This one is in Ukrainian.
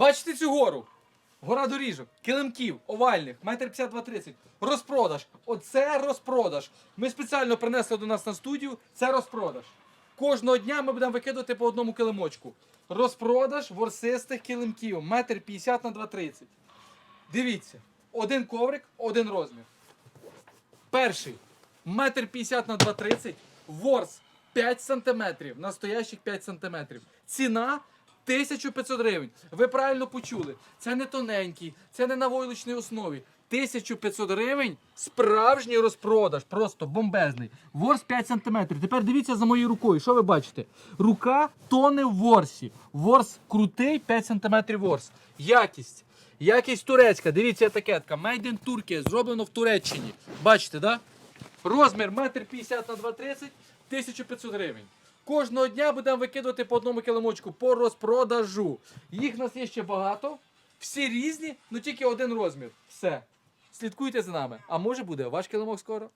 Бачите цю гору? Гора доріжок, килимків, овальних, метр 52-30. Розпродаж. Оце розпродаж. Ми спеціально принесли до нас на студію. Це розпродаж. Кожного дня ми будемо викидувати по одному килимочку. Розпродаж ворсистих килимків. Метр 50 на 2,30. Дивіться, один коврик, один розмір. Перший метр 50 на 2,30. Ворс 5 сантиметрів. Настоящих 5 сантиметрів. Ціна 1500 гривень. Ви правильно почули. Це не тоненький, це не на войлочній основі. 1500 гривень справжній розпродаж, просто бомбезний. Ворс 5 сантиметрів. Тепер дивіться за моєю рукою. Що ви бачите? Рука тоне в ворсі. Ворс крутий, 5 сантиметрів ворс. Якість. Якість турецька. Дивіться етикетка. Made in Turkey. Зроблено в Туреччині. Бачите, да? Розмір 1,50 на 2,30, 1500 гривень. Кожного дня будемо викидувати по одному килимочку по розпродажу. Їх в нас є ще багато. Всі різні, але тільки один розмір. Все. Слідкуйте за нами. А може буде ваш килимок скоро?